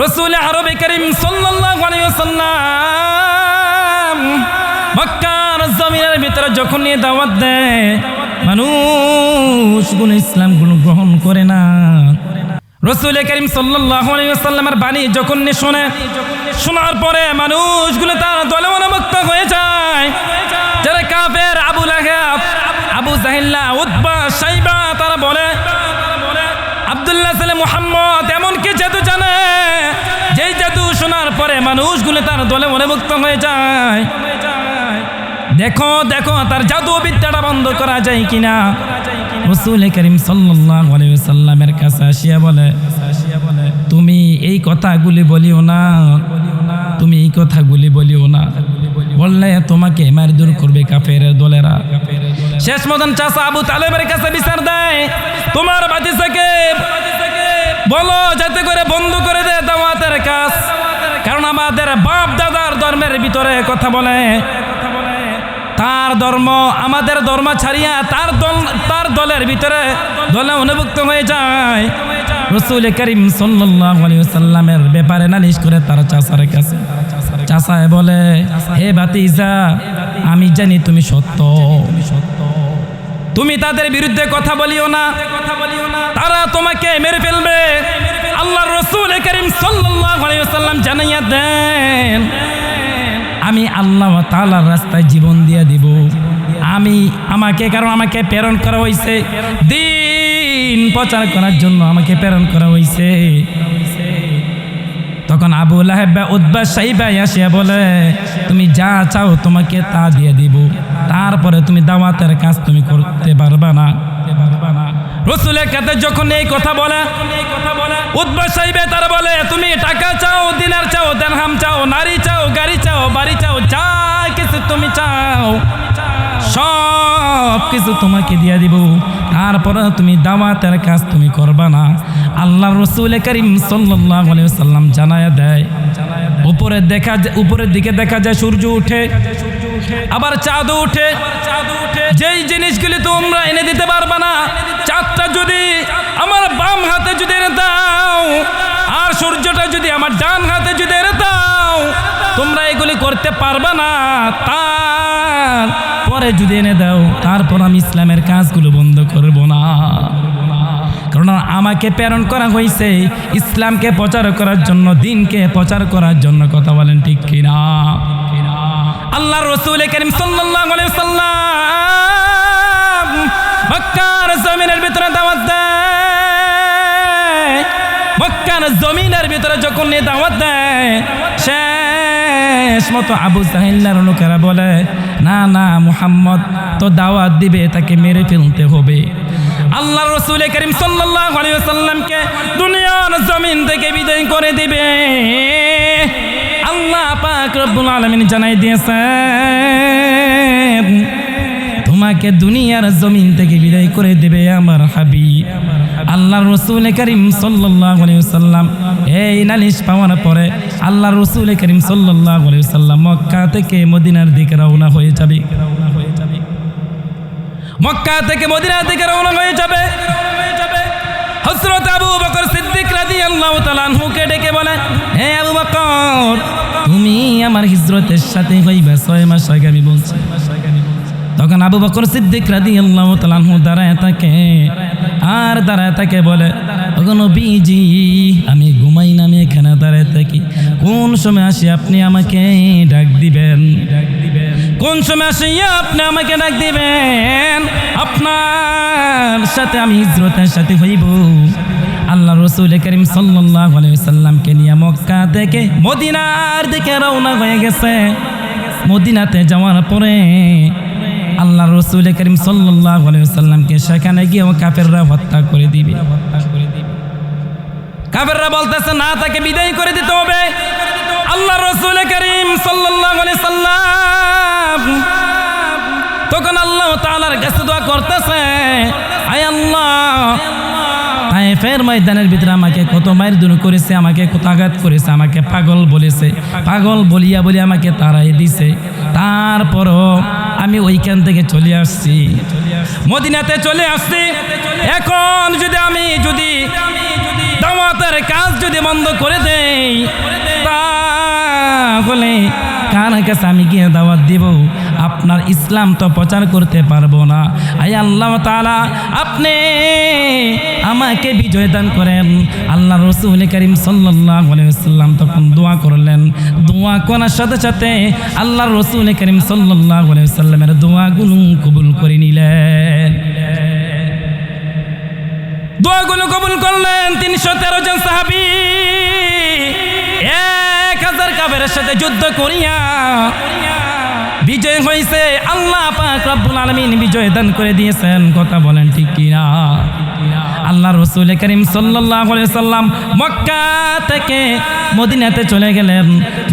রসুল আরবে করিম ওয়াসাল্লাম মক্কার জমিনের ভিতরে যখন নিয়ে দাওয়াত দেয় মানুষগুলো ইসলামগুলো গ্রহণ করে না। রসুল করিম ওয়াসাল্লামের বাণী যখন শোনে, শোনার পরে মানুষগুলো তার দলে মনোমুক্ত হয়ে যায়। যারা কাফের, আবু লাহাব, আবু জাহিল্লা আব্দুল্লাহ সালে মোহাম্মদ এমনকি জাদু জানে? যেই জাদু শোনার পরে মানুষগুলো তার দলে মনে মুক্ত হয়ে যায়। দেখো দেখো, তার জাদু বিদ্যাটা বন্ধ করা যায় কিনা? রসুল করিম সাল্লামের কাছে আসিয়া বলে, তুমি এই কথাগুলি বলিও না। তুমি এই কথাগুলি বলিও না। বললে তোমাকে মার দূর করবে কাফের দলেরা। শেষ মদন চাষা আবু তালেবের কাছে বিচার দেয়, তোমার বাতিসাকে বলো, যাতে করে বন্ধ করে দে দাওয়াতের কাজ। কারণ আমাদের বাপ দাদার ধর্মের ভিতরে কথা বলে। তার ধর্ম, আমাদের ধর্ম ছাড়িয়া তার দল, তার দলের ভিতরে দলে অনুভুক্ত হয়ে যায়। রসুল করিম সাল্লামের ব্যাপারে নালিশ করে তার চাচার কাছে। চাচায় বলে, হে বাতিজা আমি জানি তুমি সত্য। তুমি তাদের বিরুদ্ধে কথা বলিও না। তারা তোমাকে মেরে ফেলবে। আল্লাহ রসুল করিম আলাইহি জানাইয়া দেন, আমি আল্লাহ তাআলার রাস্তায় জীবন দিয়ে দিব। আমি আমাকে, কারণ আমাকে প্রেরণ করা হয়েছে দিন প্রচার করার জন্য আমাকে প্রেরণ করা হয়েছে তখন আবু লাহেবা উদ্বা সাইবাই আসিয়া বলে তুমি যা চাও তোমাকে তা দিয়ে দিব। তারপরে তুমি দাওয়াতের কাজ তুমি করতে পারবা না। রসুলের কাছে যখন এই কথা বলে উদ্বা সাইবে তারা বলে, তুমি টাকা চাও, দিনার চাও, দেনহাম চাও, নারী চাও, গাড়ি চাও, বাড়ি চাও, যা কিছু তুমি চাও, সব কিছু তোমাকে দিয়ে দিব। তারপরে তুমি দাওয়াতের কাজ তুমি করবা না। আল্লাহ রসুল করিম আলাইহি সাল্লাম জানায়া দেয় উপরে দেখা উপরের দিকে দেখা যায় সূর্য উঠে। আবার চাঁদ উঠে। যেই জিনিসগুলি তোমরা এনে দিতে পারবা না, চাঁদটা যদি আমার বাম হাতে যদি এনে দাও, আর সূর্যটা যদি আমার ডান হাতে যদি এনে দাও, তোমরা এগুলি করতে পারবা না। তার পরে যদি এনে দাও, তারপর আমি ইসলামের কাজগুলো আমাকে প্রেরণ করা হয়েছে ইসলামকে প্রচার করার জন্য, দিনকে প্রচার করার জন্য, কথা বলেন ঠিক কিনা? আল্লাহ রসুল করিম সাল্লাম মক্কার জমিনের ভিতরে দাওয়াত দেয়। মক্কার জমিনের ভিতরে যখন নিয়ে দাওয়াত দেয়, শেষ মতো আবু সাহিল্লার লোকেরা বলে, না না, মুহাম্মদ, তো দাওয়াত দিবে, তাকে মেরে ফেলতে হবে। আল্লাহ রসুল করিম ওয়াসাল্লামকে দুনিয়ার জমিন থেকে বিদায় করে দিবে। আল্লাহ পাক রব্বুল আলামিন জানাই দিয়েছেন, তোমাকে দুনিয়ার জমিন থেকে বিদায় করে দেবে আমার হাবি আল্লাহ রসুল করিম ওয়াসাল্লাম, এই নালিশ পাওয়ার পরে আল্লাহ রসুল করিম সাল্লাল্লাহু আলাইহি ওয়াসাল্লাম মক্কা থেকে মদিনার দিকে রওনা হয়ে যাবে। মক্কা থেকে মদিনার থেকে রওনা হয়ে যাবে। হযরত আবু বকর সিদ্দিক রাদিয়াল্লাহু তাআলা আনহুকে ডেকে বলে, হে আবু বকর, তুমি আমার হিজরতের সাথে হইবা ছয় মাস আগে আমি বলছি। তখন আবু বকর সিদ্দিক রাদিয়াল্লাহু তাআলা আনহু দাঁড়ায় থাকে, আর দাঁড়ায় থাকে বলে তখন বিজি আমি ঘুমাই না, আমি এখানে দাঁড়ায় থাকি। কোন সময় আসি আপনি আমাকে ডাক দিবেন? ডাক কোন সময় আসিয়া আপনি আমাকে ডাক দিবেন। আপনার সাথে আমি হিজরতের সাথে হইব। আল্লাহ রসুল করিম সাল্লাল্লাহু আলাইহি সাল্লামকে নিয়ে মক্কা থেকে মদিনার দিকে রওনা হয়ে গেছে। মদিনাতে যাওয়ার পরে আল্লাহ রসুল করিম সাল্লাল্লাহু সাল্লামকে সেখানে গিয়ে কাফেররা হত্যা করে দিবে। কাফেররা বলতেছে, না, তাকে বিদায় করে দিতে হবে। আল্লাহ রসুল করিম আলাইহি সাল্লাম তখন আল্লাহ তালার কাছে দোয়া করতেছে, আয় আল্লাহ ফের ময়দানের ভিতরে আমাকে কত মায়ের দূর করেছে, আমাকে কোথাঘাত করেছে, আমাকে পাগল বলেছে, পাগল বলিয়া বলে আমাকে তারাই দিছে। তারপরও আমি ওইখান থেকে চলে আসছি। মদিনাতে চলে আসছি। এখন যদি আমি যদি দাওয়াতের কাজ যদি বন্ধ করে দেই, তাহলে কাছে আমি গিয়ে দাওয়াত দিব? আপনার ইসলাম তো প্রচার করতে পারব না। আই আল্লাহ তালা আপনি আমাকে বিজয় দান করেন। আল্লাহ রসুল করিম আলাইহি তখন দোয়া করলেন। দোয়া করার সাথে সাথে আল্লাহ রসুল করিম আলাইহি ওয়াসাল্লামের দোয়াগুলো কবুল করে নিলেন। দোয়াগুলো কবুল করলেন তিনশো তেরো জন সাহাবি। হাজার কাবের সাথে যুদ্ধ করিয়া, বিজয় হয়েছে আল্লাহ পাক রব্বুল আলমিন বিজয় দান করে দিয়েছেন। কথা বলেন ঠিক কিনা? আল্লাহ রসুল করিম সাল্লাহ সাল্লাম মক্কা থেকে মদিনাতে চলে গেলেন।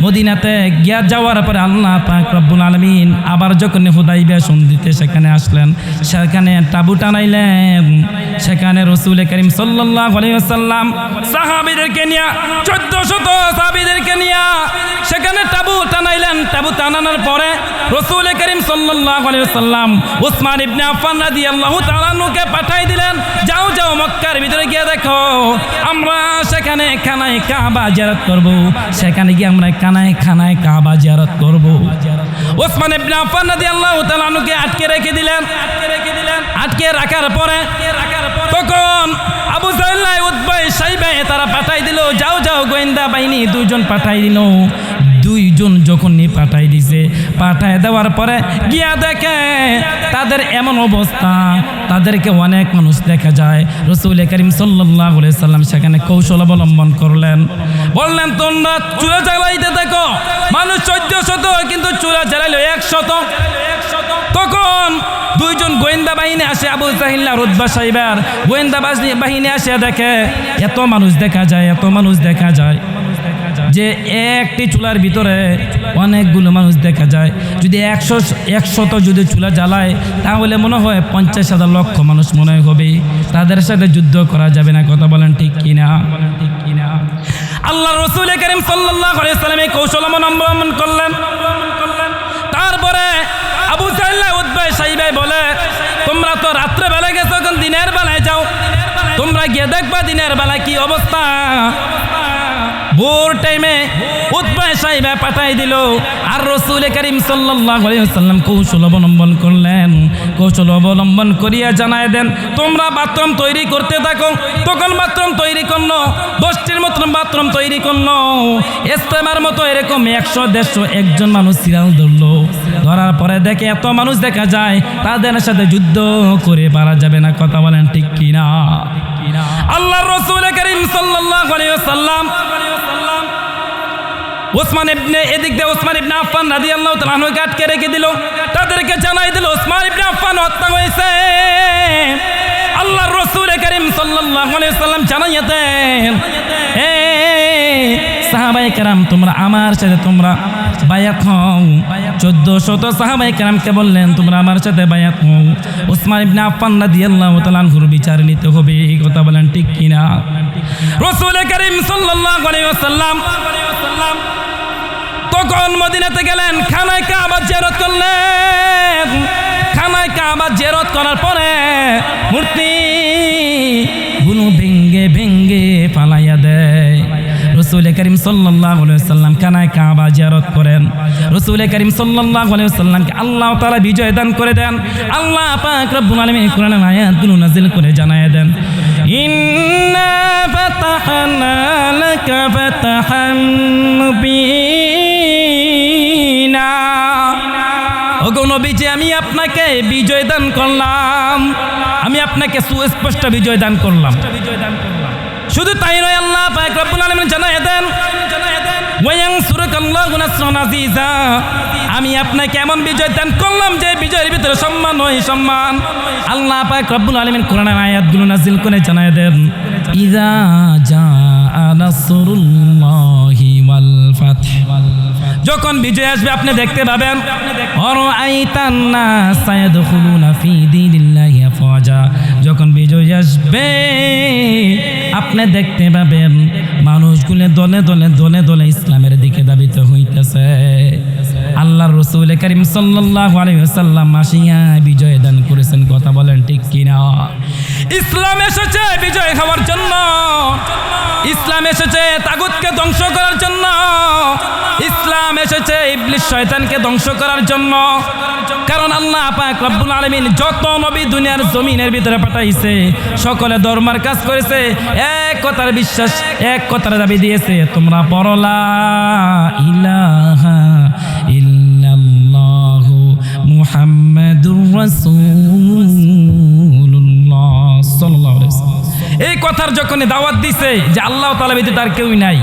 মদিনাতে গিয়া যাওয়ার পরে আল্লাহ পাক রব্বুল আলমিন আবার যখন হুদাইবিয়া সন্ধিতে সেখানে আসলেন, সেখানে টাবু টানাইলেন। সেখানে রসুল করিম সাল্লাহ সাল্লাম সাহাবিদেরকে নিয়ে চোদ্দ শত সাহাবিদেরকে নিয়ে সেখানে টাবু টানাইলেন। টাবু টানানোর পরে রসুল করিম সাল্লাহ সাল্লাম উসমান ইবনে আফান রাদি আল্লাহ তালানুকে পাঠাই দিলেন, যাও যাও মক্কার ভিতরে গিয়ে দেখো, আমরা সেখানে খানায় কাবা জিয়ারত করব। সেখানে গিয়ে আমরা কানায় খানায় কাবা জিয়ারত করব। ওসমান ইবনে আফান রাদি আল্লাহ তালানুকে আটকে রেখে দিলেন। আটকে রেখে দিলেন আটকে রাখার পরে তখন আবু সাল্লাহ উদ্বাই সাইবে তারা পাঠাই দিল, যাও যাও গোয়েন্দা বাহিনী, দুইজন পাঠাই দিল। দুইজন যখন নি পাঠাই পাঠাই দেওয়ার পরে গিয়া দেখে তাদের এমন অবস্থা। তাদেরকে অনেক মানুষ দেখা যায়। রসুল করিম সাল্লাহ সাল্লাম সেখানে কৌশল অবলম্বন করলেন। বললেন, তোমরা চুলা জ্বালাইতে দেখো। মানুষ চোদ্দ শত কিন্তু চুলা জ্বালাইলো একশত। তখন দুইজন গোয়েন্দা বাহিনী আসে, আবু জাহিল্লা রুদ্বা সাহেবের গোয়েন্দা বাহিনী আসে দেখে, এত মানুষ দেখা যায়, এত মানুষ দেখা যায়। যে একটি চুলার ভিতরে অনেকগুলো মানুষ দেখা যায়। যদি একশো, একশত যদি চুলা জ্বালায়, তাহলে মনে হয় পঞ্চাশ হাজার লক্ষ মানুষ মনে হবে। তাদের সাথে যুদ্ধ করা যাবে না, কথা বলেন ঠিক কিনা? ঠিক কিনা আল্লাহ রসুল করিম সাল্লাহ সাল্লাম এই কৌশল অবলম্বন করলেন। তারপরে আবু সাল্লাহ উদ্বাই সাইবাই বলে, তোমরা তো রাত্রে বেলা গেছো, এখন দিনের বেলায় যাও। তোমরা গিয়ে দেখবা দিনের বেলায় কি অবস্থা? ভোর টাইমে উদ্বাই সাহেবা পাঠাই দিল। আর রসুল করিম সাল্লাম কৌশল অবলম্বন করলেন। কৌশল অবলম্বন করিয়া জানায় দেন, তোমরা বাথরুম তৈরি করতে থাকো তখন বাথরুম তৈরি করল দশটির মতন বাথরুম তৈরি করল ইস্তেমার মতো এরকম একশো, দেড়শো, একজন মানুষ সিরিয়াল ধরলো। ধরার পরে দেখে এত মানুষ দেখা যায়, তাদের সাথে যুদ্ধ করে পারা যাবে না, কথা বলেন ঠিক কিনা? আল্লাহ রসুল করিম সাল্লাম ওসমান ইবনে এদিক দিয়ে ওসমান ইবনে আফফান রাদিয়াল্লাহু তাআলা আটকে রেখে দিল। তাদেরকে জানাই দিল, ওসমান ইবনে আফফান হত্যা হয়েছে। আল্লাহ রসুল করিম সাল্লাম জানাইয়া দেন সাহাবাই তোমরা আমার সাথে, তোমরা সাহাবাই বললেন, তোমরা আমার সাথে আনহুর বিচার নিতে হবে, এই কথা বলেন ঠিক কিনা? রসুল করিম সাল্লাল্লাহু তখন মদিনাতে গেলেন, খানায় কাবা করলেন। খানায় কাবা জেরত করার পরে মূর্তি গুলো ভেঙ্গে ভেঙ্গে পালাইয়া দেয়। রসুল করিম সাল্লাম কানায় কাবা জিয়ারত করেন। রসুল করিম সাল্লাহ সাল্লামকে আল্লাহ তালা বিজয় দান করে দেন। আল্লাহ পাক রব্বুল আলামিন কোরআন আয়াতগুলো নাজিল করে জানায় দেন। ইন্না ফাতাহনা লাকা ফাতাহান মুবিনা। ওগো নবীজি আমি আপনাকে বিজয় দান করলাম, আমি আপনাকে সুস্পষ্ট বিজয় দান করলাম। শুধু তাই নয়, আল্লাহ পাক রব্বুল আলামিন জানায় দেন আমি আপনাকে এমন বিজয় দান করলাম যে বিজয়ের ভিতরে সম্মান হয় সম্মান। আল্লাহ পাক রব্বুল আলামিন কোরআনের আয়াতগুলো নাজিল করে জানায় দেন, ইযা জাআ নাসরুল্লাহি ওয়াল ফাথ যখন বিজয় আসবে, আপনি দেখতে পাবেন যখন বিজয় আসবে, আপনি দেখতে পাবেন, মানুষগুলো দলে দলে দলে দলে ইসলামের দিকে দাবিত হইতেছে। আল্লাহ রসুল করিম সাল্লাহ আলাইসাল্লাম আসিয়া বিজয় দান করেছেন, কথা বলেন ঠিক কিনা? ইসলাম এসেছে বিজয় খাওয়ার জন্য। ইসলাম এসেছে তাগুতকে ধ্বংস করার জন্য। ইসলাম এসেছে ইবলিশ শয়তানকে ধ্বংস করার জন্য। কারণ আল্লাহ পাক রব্বুল আলামিন যত নবী দুনিয়ার জমিনের ভিতরে পাঠাইছে, সকলে ধর্মার কাজ করেছে, এক কথার বিশ্বাস, এক কথার দাবি দিয়েছে, তোমরা পরলা ইলাহা ইল্লাল্লাহু মুহাম্মাদুর ওয়াসাল্লাম। এই কথার যখন দাওয়াত দিছে যে আল্লাহ তাআলা ব্যতীত তার কেউই নাই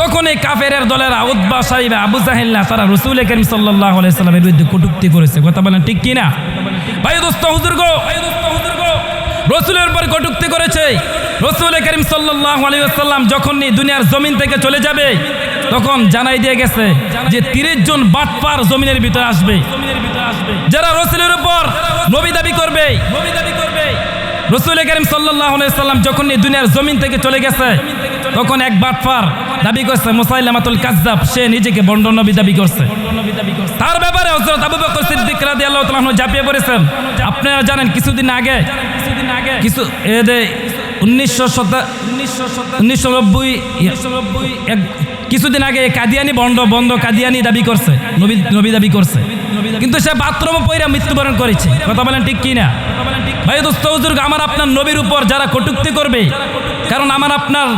তখন এই কাফেরের দলের উদ্বা সাহিবা, আবু জাহিল্লা তারা রসুল করিম সাল্লাহ আলাইসাল্লামের বিরুদ্ধে কটুক্তি করেছে। কথা বলেন ঠিক কিনা ভাই দোস্ত হুজুর গো রসুলের উপর কটুক্তি করেছে। রসুল করিম সাল্লাহ আলাইসাল্লাম যখন দুনিয়ার জমিন থেকে চলে যাবে, তখন জানাই দিয়ে গেছে যে তিরিশ জন বাটপার জমিনের ভিতরে আসবে। যারা রসুলের উপর নবী দাবি করবে নবী দাবি করবে রসুল করিম সাল্লাম যখন এই দুনিয়ার জমিন থেকে চলে গেছে, তখন এক বাটফার দাবি করছে, মুসাইলামাতুল কাজ্জাব, সে নিজেকে বন্ড নবী দাবি করছে। তার ব্যাপারে হযরত আবু বকর সিদ্দিক রাদিয়াল্লাহু তাআলা আনহু ঝাঁপিয়ে পড়েছেন। আপনারা জানেন, কিছুদিন আগে কিছুদিন আগে কিছু এদে উনিশশো উনিশশো নব্বই কিছুদিন আগে কাদিয়ানি বন্ড বন্ধ কাদিয়ানি দাবি করছে, নবী নবী দাবি করছে। কিন্তু সে বাথরুমে পইরা মৃত্যুবরণ করেছে। কথা বলেন ঠিক কি না ভাই দোস্ত, হুজুর, আমার আপনার নবীর উপর যারা কটুক্তি করবে, কারণ আমার আপনার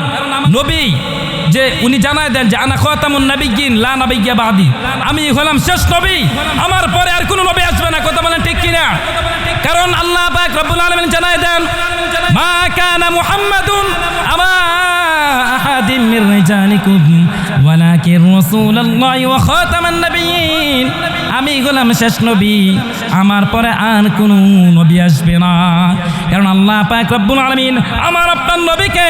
নবী যে উনি জানায় দেন যে, আনা খতামুন নাবিগিন লা নাবিগিয়া বাদি। আমি হলাম শেষ নবী, আমার পরে আর কোনো নবী আসবে না। কথা বলেন ঠিক কি না কারণ আল্লাহ পাক রব্বুল আলামিন জানায় দেন, মা কানা মুহাম্মাদুন আমা আহাদিম মির রিজালিকুম, ওয়ালাকিন রাসূলুল্লাহি ওয়া খাতামান নাবিয়িন আমি গোলাম শেষ নবী, আমার পরে আর কোনো নবী আসবে না। কারণ আল্লাহ পাক রব্বুল আলামিন আমার আপনার নবীকে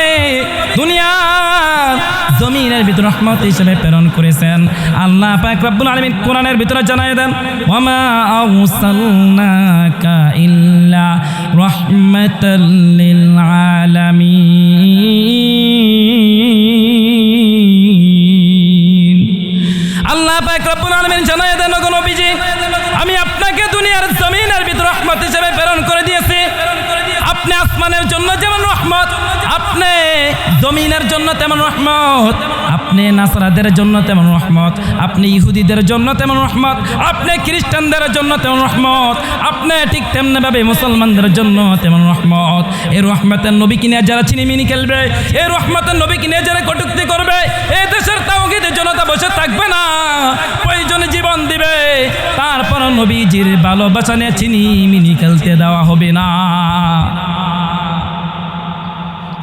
দুনিয়ার জমিনের ভিতর রহমত হিসেবে প্রেরণ করেছেন। আল্লাহ পাক রব্বুল আলামিন কোরআনের ভিতরে জানাই দেন ওয়ামা আরসালনাকা ইল্লা রাহমাতাল আল্লাহ পাক রব্বুল আলামিন জানাই দেন রহমত। আপনি জমিনের জন্য তেমন রহমত। আপনি নাসরাদের জন্য তেমন রহমত। আপনি ইহুদিদের জন্য তেমন রহমত। আপনি খ্রিস্টানদের জন্য তেমন রহমত। আপনি ঠিক তেমনিভাবে মুসলমানদের জন্য তেমন রহমত। এই রহমতের নবী কিনে যারা চিনিমিনি খেলবে এই রহমতের নবী কিনে যারা কটুক্তি করবে এই দেশের তাওগিদের জনতা বসে থাকবে না। প্রয়োজনে জীবন দিবে। তারপর নবীজির ভালোবাসা নিয়ে চিনি মিনি খেলতে দেওয়া হবে না।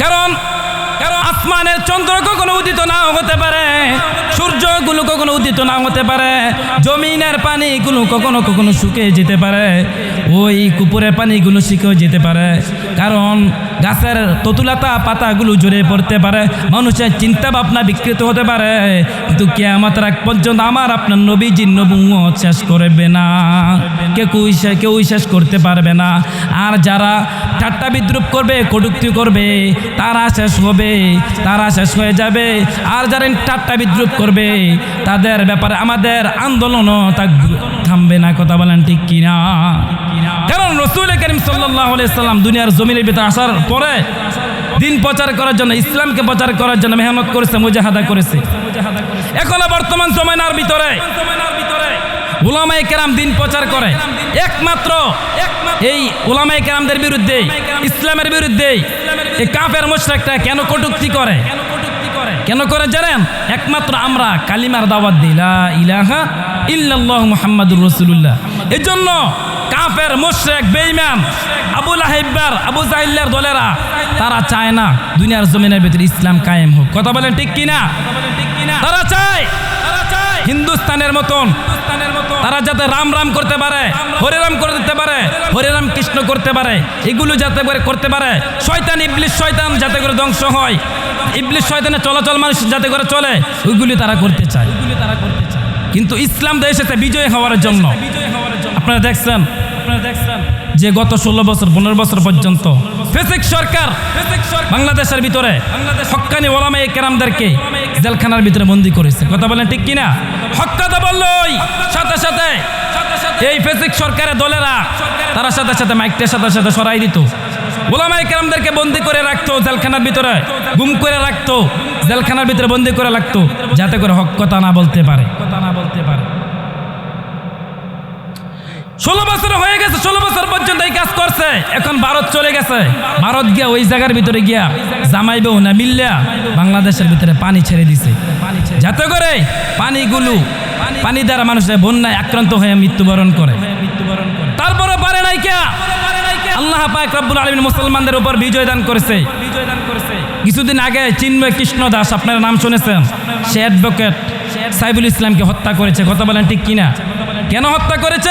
কারণ কারণ আসমানের চন্দ্র কখনো উদিত নাও হতে পারে, সূর্যগুলো কখনো উদিত নাও হতে পারে, জমিনের পানিগুলো কখনো কখনো শুকিয়ে যেতে পারে, ওই কুপুরের পানিগুলো শুকিয়ে যেতে পারে। কারণ গাছের ততুলাতা পাতাগুলো জড়ে পড়তে পারে, মানুষের চিন্তা ভাবনা বিকৃত হতে পারে। কিন্তু কেয়ামত রাখ পর্যন্ত আমার আপনার নবীজির নবুয়ত শেষ করবে না। কে কেউ কেউ শেষ করতে পারবে না। আর যারা ঠাট্টা বিদ্রুপ করবে, কটুক্তি করবে, তারা শেষ হবে। তারা শেষ হয়ে যাবে। আর যারা ঠাট্টা বিদ্রুপ করবে, তাদের ব্যাপারে আমাদের আন্দোলনও থাকবে থামবে না, কথা বলেন ঠিক কিনা? কারণ রসুল করিম সাল্লাম দুনিয়ার জমিনের ভিতরে আসার পরে দিন প্রচার করার জন্য, ইসলামকে প্রচার করার জন্য মেহনত করেছে, মুজাহাদা করেছে। এখনও বর্তমান জমানার ভিতরে। ওলামাই কেরাম দিন প্রচার করে। একমাত্র এই ওলামাই কেরামদের বিরুদ্ধে, ইসলামের বিরুদ্ধে এই কাফের মোশরাকটা কেন কটুক্তি করে? কেন করে জানেন? একমাত্র আমরা কালিমার দাওয়াত দিই, লা ইলাহা ইল্লাল্লাহ মুহাম্মাদুর রাসূলুল্লাহ। এজন্য কাফের মুশরিক, বেঈমান, আবু লাহিব্বার আবু জাহিল্লার দলেরা, তারা চায় না দুনিয়ার জমিনের ভিতরে ইসলাম কায়েম হোক। কথা বলেন ঠিক কিনা? তারা চায় হিন্দুস্তানের মতন। তারা যাতে রাম রাম করতে পারে, হরে রাম করে দিতে পারে, হরে রাম কৃষ্ণ করতে পারে, এগুলো যাতে করে করতে পারে। শয়তান ইবলিশ শয়তান যাতে করে ধ্বংস হয়। ইবলিশ শয়তানের চলাচল মানুষ যাতে করে চলে, ওইগুলি তারা করতে চায়। তারা করতে চায় কিন্তু ইসলাম দেশ এসেছে বিজয় হওয়ার জন্য। আপনারা দেখছেন? আপনারা দেখছেন যে গত ষোলো বছর, পনেরো বছর পর্যন্ত ফেসিক সরকার বাংলাদেশের ভিতরে হক্কানি ওলামাই কেরামদেরকে জেলখানার ভিতরে বন্দি করেছে। কথা বলেন ঠিক কিনা? হক কথা বলল সাথে সাথে এই ফেসিক সরকারের দলেরা তারা সাথে সাথে মাইকটার সাথে সাথে সরাই দিত। গোলামাই কেরামদেরকে বন্দি করে রাখতো জেলখানার ভিতরে, গুম করে রাখতো, জেলখানার ভিতরে বন্দি করে রাখতো, যাতে করে হক কথা না বলতে পারে। কথা না বলতে পারে। ষোলো বছর হয়ে গেছে, ষোলো বছর পর্যন্ত এই কাজ করছে। এখন ভারত চলে গেছে। ভারত গিয়া ওই জায়গার ভিতরে গিয়া জামাইবেও না মিললা বাংলাদেশের ভিতরে পানি ছেড়ে দিছে। যাতে করে পানিগুলো পানি দ্বারা মানুষের বন্যায় আক্রান্ত হয়ে মৃত্যুবরণ করে। তারপরে পারে নাই কে? আল্লাহ পাক আলমিন মুসলমানদের উপর বিজয় দান করেছে। বিজয় দান করেছে কিছুদিন আগে চিন্ময় কৃষ্ণ দাস, আপনার নাম শুনেছেন? সে অ্যাডভোকেট সাইবুল ইসলামকে হত্যা করেছে। কথা বলেন ঠিক কিনা? কেন হত্যা করেছে?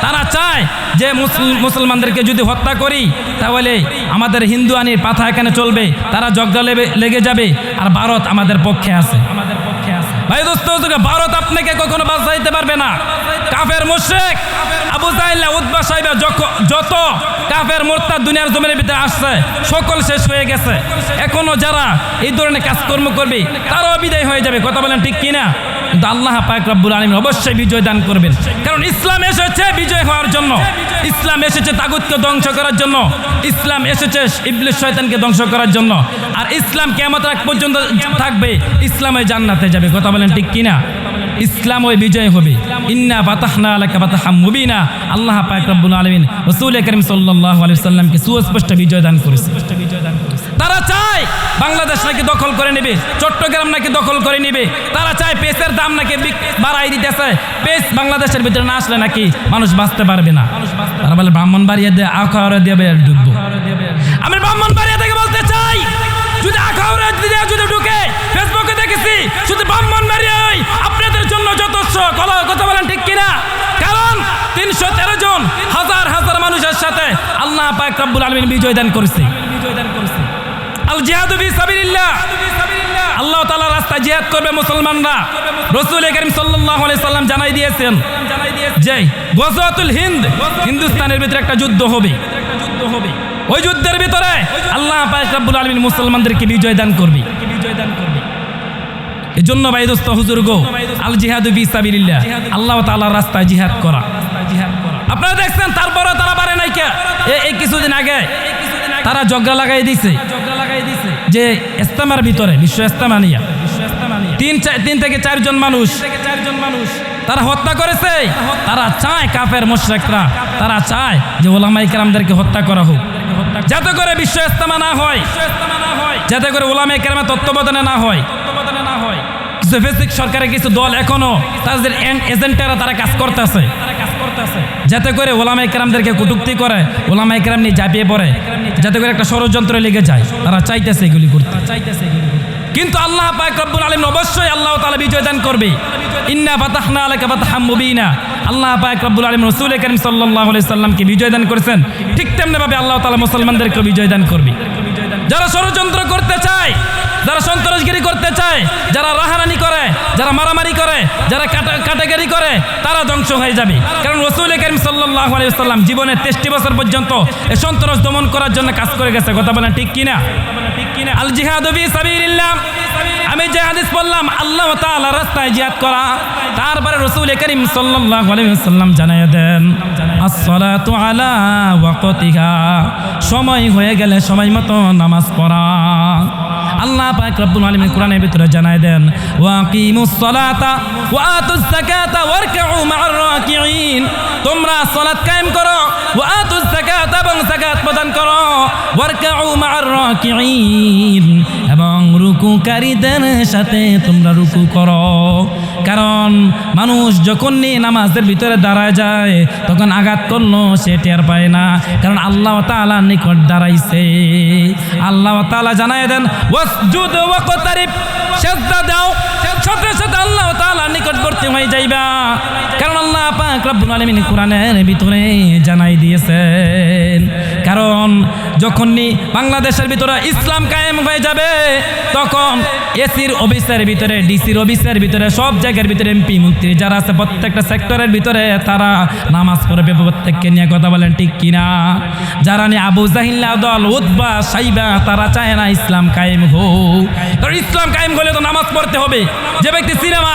তারা চায় যে মুসল- মুসলমানদেরকে যদি হত্যা করি, তাহলে আমাদের হিন্দু আনির পাথা এখানে চলবে, তারা জগদা লেগে যাবে, আর ভারত আমাদের পক্ষে আছে। ভাই দোস্ত ভারত আপনাকে কখনো বাঁচাইতে পারবে না। কাফের মুশরিক, আবু জাহিল্লা উদ্বা সাহেব যত কাফের মোর্তা দুনিয়ার জমিনের ভিতরে আসছে, সকল শেষ হয়ে গেছে। এখনও যারা এই ধরনের কাজকর্ম করবে, তারাও বিদায় হয়ে যাবে। কথা বলেন ঠিক কিনা? কিন্তু আল্লাহ পাক রব্বুল আলমিন অবশ্যই বিজয় দান করবেন। কারণ ইসলাম এসেছে বিজয় হওয়ার জন্য। ইসলাম এসেছে তাগুতকে ধ্বংস করার জন্য। ইসলাম এসেছে ইবলিশ শয়তানকে ধ্বংস করার জন্য। আর ইসলাম কেমন রাখ পর্যন্ত থাকবে, ইসলাম ইসলামে জান্নাতে যাবে। কথা বলেন ঠিক কিনা? ইসলাম ওই বিজয় হবে। ইন্না ফাতাহাম মুবিনা। আল্লাহ পাক রব্বুল আলামিন রাসূল করিম সাল্লাল্লাহু আলাইহি সাল্লামকে সুস্পষ্ট বিজয় দান করেছে। তারা চায় বাংলাদেশ নাকি দখল করে নেবে, চট্টগ্রাম নাকি দখল করে নেবে, তারা চায় পেসের দাম নাকি বাড়াই দিতেছে। পেস বাংলাদেশের ভিতরে না আসলে নাকি মানুষ বাঁচতে পারবে না। তারা বলে ব্রাহ্মণ বাড়িয়ে দিয়ে আখাওয়ারে দিয়ে ঢুকবো। আমি ব্রাহ্মণ বাড়িয়া থেকে বলতে চাই, যদি দিয়ে যদি ঢুকে, ফেসবুকে দেখেছি, শুধু ব্রাহ্মণ বাড়িয়াই আপনাদের জন্য যথেষ্ট কলা কথা বলেন ঠিক কিনা? কারণ তিনশো তেরো জন হাজার হাজার মানুষের সাথে আল্লাহ পাক রব্বুল আলমিন বিজয় দান করেছে। আল জিহাদু ফি সাবিলিল্লাহ। আল্লাহ তাআলা রাস্তায় জিহাদ করবে মুসলমানরা। রাসূল করিম সাল্লাল্লাহু আলাইহি সাল্লাম জানাই দিয়েছেন যে গজওয়াতুল হিন্দ হিন্দুস্তানের ভিতরে একটা যুদ্ধ হবে। ওই যুদ্ধের ভিতরে আল্লাহ পাক রব্বুল আলামিন মুসলমানদেরকে বিজয় দান করবে। বিজয় দান করবে এই জন্য ভাই দোস্ত, হুজুর গো, আল জিহাদু ফি সাবিলিল্লাহ। আল্লাহ তাআলার রাস্তায় জিহাদ করা। আপনারা দেখছেন তারপরে তারা পারে নাই কে? এই কিছুদিন আগে তারা জগড়া লাগাই দিছে। যে ইস্তেমার ভিতরে, বিশ্ব ইস্তেমা নিয়া। তিন তিন থেকে চারজন মানুষ চারজন মানুষ তারা হত্যা করেছে, তারা চায় কাফের মুশরিকরা, তারা চায় যে ওলামাই কেরামদেরকে হত্যা করা হোক। যাতে করে বিশ্ব ইস্তেমা না হয়, যাতে করে ওলামাই কেরামের তত্ত্বাবধানে না হয়। কিছু সরকারের কিছু দল এখনও তাদের এজেন্টেরা তারা কাজ করতেছে। যাতে করে ওলামাই কেরামদেরকে কটুক্তি করে ওলামাই কেরাম নিয়ে ঝাঁপিয়ে পড়ে যাতে করে একটা ষড়যন্ত্র লেগে যায়। তারা চাইতেছে এগুলি করতে। চাইতেছে কিন্তু আল্লাহ পাক রব্বুল আলামিন অবশ্যই আল্লাহ তাআলা বিজয় দান করবে। ইন্না ফাতাহনা আলাকা ফাতাহাম মুবিনা। আল্লাহ পাক রব্বুল আলামিন রাসূল করিম আলাইহি সাল্লামকে বিজয় দান করেছেন। ঠিক তেমনিভাবে আল্লাহ তাআলা মুসলমানদেরকে বিজয় দান করবে। যারা ষড়যন্ত্র করতে চায় যারা সন্ত্রাসগিরি করতে চায়, যারা রাহারানি করে, যারা মারামারি করে, যারা কাটা- কাটাকারি করে, তারা ধ্বংস হয়ে যাবে। কারণ রসুল করিম সাল্লাহ আলাইসাল্লাম জীবনের তেষ্টি বছর পর্যন্ত এই সন্ত্রাস দমন করার জন্য কাজ করে গেছে। কথা বলেন ঠিক কিনা? আল জিহাদ সাবিলিল্লাহ। আমি যে হাদিস বললাম আল্লাহ তাআলা রাস্তায় জিহাদ করা, তারপরে রসুল করিম সাল্লাল্লাহু আলাইহি ওয়াসাল্লাম জানায় দেন আলা সময় হয়ে গেলে সময় মতো নামাজ পড়া। আল্লাহ পাক রব্বুল আলামিন কোরআনের ভিতরে জানায় দেন ওয়াকিমুস সালাতা ওয়া আতুজ যাকাতা ওয়ারকাউ মা'আর রাকিঈন। তোমরা সালাত কায়েম করো, ওয়া আতুজ যাকাতা এবং যাকাত প্রদান করো। ওয়ারকাউ মা'আর রাকিঈন। এবং রুকুকারীদের সাথে তোমরা রুকু করো। কারণ মানুষ যখন নিয়ে নামাজের ভিতরে দাঁড়ায় যায়, তখন আঘাত করল সে টের পায় না। কারণ আল্লাহ তাআলার নিকট দাঁড়াইছে। আল্লাহ তাআলা জানাই দেন দাও আল্লাহ কারণ আল্লাহ পাক রব্বুল আলামিন কোরআনের ভিতরে জানাই দিয়েছেন কারণ যখনই বাংলাদেশের ভিতরে ইসলাম কায়েম হয়ে যাবে, তখন এসির অফিসের ভিতরে, ডিসির অফিসের ভিতরে, সব জায়গার ভিতরে এমপি, মন্ত্রী যারা আছে, প্রত্যেকটা সেক্টরের ভিতরে তারা নামাজ পড়বে। প্রত্যেককে নিয়ে কথা বলেন, ঠিক কিনা? যারা নিয়ে আবু জাহিল্লা দল উদ্বা সাইবা, তারা চায় না ইসলাম কায়েম হোক। কারণ ইসলাম কায়েম হলে তো নামাজ পড়তে হবে। যে ব্যক্তি সিনেমা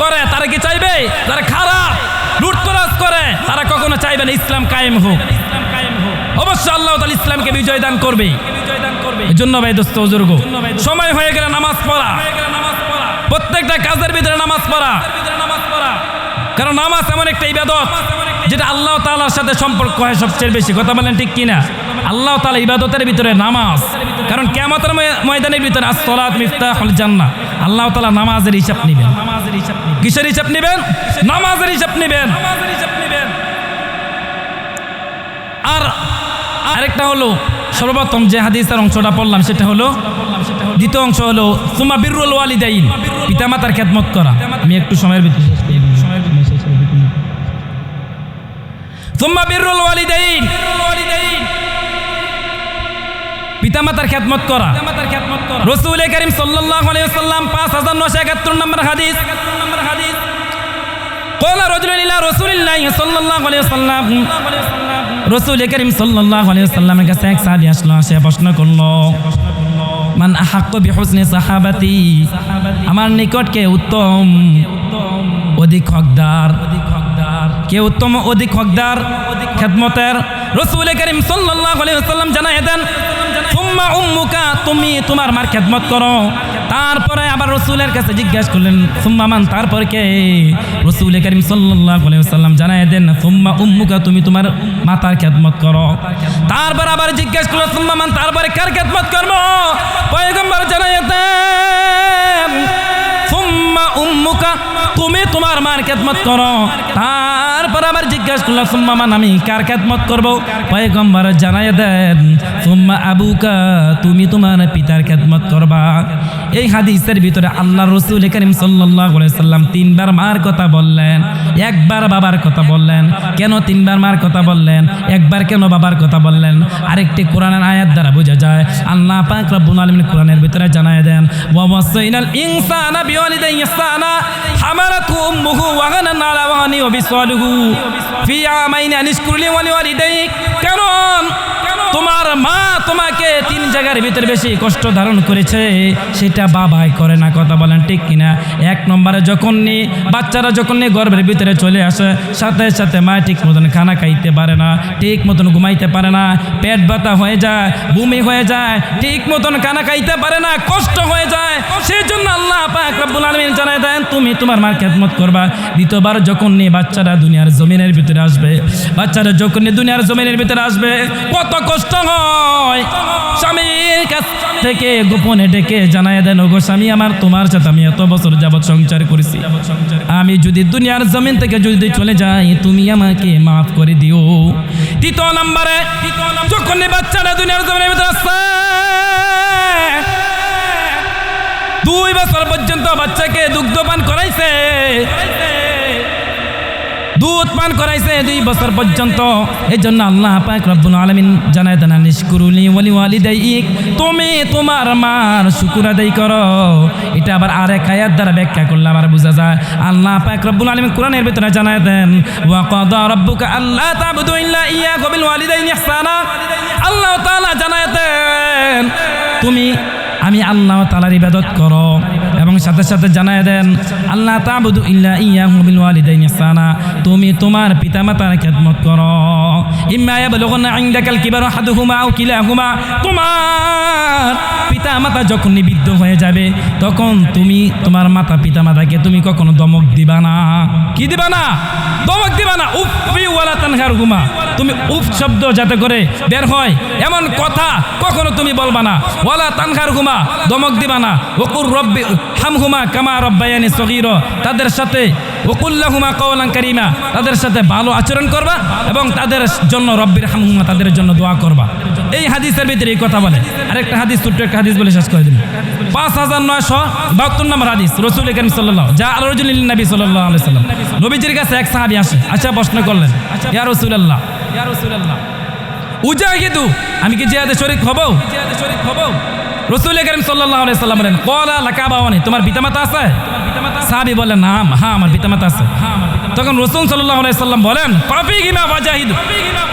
করে, তারা কি চাইবে? যারা খারাপ, লুটতরাজ করে, তারা কখনো চাইবে না ইসলাম কায়েম হোক। অবশ্যই আল্লাহ তাআলা ইসলামকে বিজয় দান করবে। জন্য ভাই দোস্ত বুজুর্গ সময় হয়ে গেলে নামাজ পড়া। প্রত্যেকটা কাজের ভিতরে নামাজ পড়া। কারণ নামাজ এমন একটা ইবাদত, যেটা আল্লাহ তাআলার সাথে সম্পর্ক হয় সবচেয়ে বেশি। কথা বলেন ঠিক কিনা? আল্লাহ তাআলা ইবাদতের ভিতরে নামাজ। কারণ কিয়ামতের ময়- ময়দানের ভিতরে আসসালাত, মিফতাহুল জান্নাহ। আল্লাহ তালা নামাজের হিসাব নেবেন। কিসের হিসাব নেবেন? নামাজের হিসাব নেবেন। আর আরেকটা হলো সর্বপ্রথম যে হাদিসের অংশটা পড়লাম সেটা হলো দ্বিতীয় অংশ হলো সুমা বিরুল ওয়ালিদাইন পিতামাতার খেদমত করা আমি একটু সময়ের ভিতরে শেষ করে দিই। সুম্মা বিরুল ওয়ালিদাইন পিতামাতার খেদমত করা রসুল করিম সাল্লাল্লাহু আলাইহি ওয়াসাল্লাম 5971 নম্বর হাদিস নম্বর হাদিস قال رجل الى رسول الله صلى الله عليه وسلم রসুল করিম সাল্লাল্লাহু আলাইহি ওয়াসাল্লামের কাছে এক সাহাবী আসলো, সে প্রশ্ন করল, মান আহাক্কু বিহুসনি সাহাবাতি? আমার নিকট কে উত্তম? অধিক হকদার। কে উত্তম অধিক হকদার? খেদমতের। রসুল করিম সাল্লাল্লাহু আলাইহি ওয়াসাল্লাম জানায় দেন তুমি তোমার মার খেদমত করো। তারপরে আবার রসুলের কাছে জিজ্ঞাসা করলেন, সুম্মা মান, তারপর কে? রসুল করিম ওয়াসাল্লাম জানায় দেন, সুম্মা উম্মুকা, তুমি তোমার মাতার খেদমত করো। তারপর আবার জিজ্ঞাসা করল, সুম্মা মান, তারপরে কার খেদমত করব? পয়গম্বর জানায় দেন, সুম্মা উম্মুকা, তুমি তোমার মার খেদমত করো। তারপর আবার জিজ্ঞাসা করলাম সুম্মা মান, আমি কার খেদমত করব? পয়গম্বর জানাই দেন, সুম্মা আবুকা, তুমি তোমার পিতার খেদমত করবা। এই হাদিসের ভিতরে আল্লাহ রসুল করিম সাল্লাম তিনবার মার কথা বললেন, একবার বাবার কথা বললেন, কেন তিনবার মার কথা বললেন, একবার কেন বাবার কথা বললেন? আরেকটি কোরআনের আয়াত দ্বারা বোঝা যায়, আল্লাহ পাক রব্বুল আলামিন কোরআনের ভিতরে জানায় দেন ওয়া ওয়াসাইনাল কারণ তোমার মা তোমাকে তিন জায়গার ভিতরে বেশি কষ্ট ধারণ করেছে, সেটা বাবাই করে না, কথা বলেন ঠিক কিনা? এক নম্বরে যখন নি, বাচ্চারা যখন নি গর্ভের ভিতরে চলে আসে, সাথে সাথে মা ঠিক মতন খানা খাইতে পারে না, ঠিক মতন ঘুমাইতে পারে না, পেট ব্যথা হয়ে যায়, বমি হয়ে যায়, ঠিক মতন খানা খাইতে পারে না, কষ্ট হয়ে যায়। সেই জন্য আল্লাহ পাক রব্বুল আলামিন জানায় দেন, তুমি তোমার মার খেদমত করবা। দ্বিতীয়বার যখন নি বাচ্চারা দুনিয়ার জমিনের ভিতরে আসবে, বাচ্চারা যখন দুনিয়ার জমিনের ভিতরে আসবে, কত কষ্ট হয়। স্বামীর কাছ থেকে গোপনে ডেকে জানায় দেন, ওগো স্বামী আমার, তোমার সাথে আমি এত বছর যাবৎ সংসার করেছি। আমি যদি দুনিয়ার জমিন থেকে যদি চলে যাই, তুমি আমাকে মাফ করে দিও। তৃতীয় নম্বরে, যখন বাচ্চারা দুনিয়ার জমিনের ভিতরে আসছে দুই বছর পর্যন্ত বাচ্চাকে দুগ্ধ পান করাইছে। দুধ পান করাইছে দুই বছর পর্যন্ত। এই জন্য আল্লাহ পাক রব্বুল আলামিন জানায় দেন নিষ্কুরুলি ওয়ালি ওয়ালিদাইক, তুমি তোমার মার শুকুর আদায় করো। এটা আবার আরেক আয়াত দ্বারা ব্যাখ্যা করলে আবার বোঝা যায়। আল্লাহ পাক রব্বুল আলামিন কোরআনের ভিতরে জানায় দেন, ওয়া কাদা রাব্বুকা আল্লা তা'বুদু ইল্লা ইয়্যাহু বিল ওয়ালিদাইনি ইহসানা। আল্লাহ তাআলা জানায় দেন, তুমি, আমি আল্লাহ তালার ইবাদত করো। এবং সাথে সাথে জানায় দেন, আল্লাহ তাবুদু ইল্লা ইয়াহু বিল ওয়ালিদাইন ইহসানা। তুমি তোমার পিতামাতার খেদমত করো। ইম্মা ইয়াবলুগুনা ইনদাকাল কিবারু আহাদুহুমা আও কিলাহুমা। তোমার পিতামাতা যখন নিবিদ্ধ হয়ে যাবে, তখন তুমি তোমার মাতা পিতামাতাকে তুমি কখনো দমক দিবা না। কি দিবা না? দমক দিবা না। উফি ওয়ালা তানহার ঘুমা তুমি উফ শব্দ যাতে করে বের হয়। এমন কথা কখনো তুমি বলবা না। ওয়ালা তানহার ঘুমা দমক দিবা না। ওকুর রব্বি হামহুমা কামা রব্বায়ানি সগির। তাদের সাথে ওকুল্লাহুমা কওলান কারিমা, তাদের সাথে ভালো আচরণ করবা এবং তাদের জন্য রব্বির হামহুমা তাদের জন্য দোয়া করবা। এই হাদিসের ভিতরে এই কথা বলে। আরেকটা হাদিস, ছোট্ট একটা হাদিস বলে শেষ করে দিন পাঁচ হাজার নয়শো বাহাত্তর নম্বর হাদিস, রসুল করিম সাল্লাহ যা আল রজুল নবী সাল্লাহ আলি সাল্লাম নবীজির কাছে এক সাহাবি আসে আচ্ছা প্রশ্ন করলেন, ইয়া রসুলাল্লাহ। ইয়া রসুলাল্লাহ। উজাহিদু, আমি কি জিহাদে শরীক হব? জিহাদে শরীক হব? রসুল করিম সাল্লাম বলেন, কলা লাকাবাওয়ানি তোমার পিতামাতা আছে? সাহাবী বলেন না হ্যাঁ আমার পিতামাতা আছে। তখন রসুল আলাইহি সাল্লাম বলেন পাপি গিমা ওয়াজাহিদ।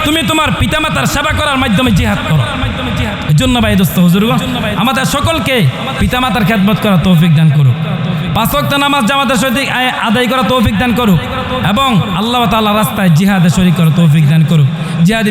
তুমি তোমার পিতামাতার সেবা করার মাধ্যমে জিহাদ করো। এর জন্য ভাই দোস্ত হুজুর আমাদের সকলকে পিতামাতার খেদমত করা তৌফিক দান করুক। পাঁচ ওয়াক্ত নামাজ জামাতের সঠিক আদায় করা তৌফিক দান করুক এবং আল্লাহ তাআলা রাস্তায় জিহাদে শরীক করা তৌফিক দান করুক। জিহাদ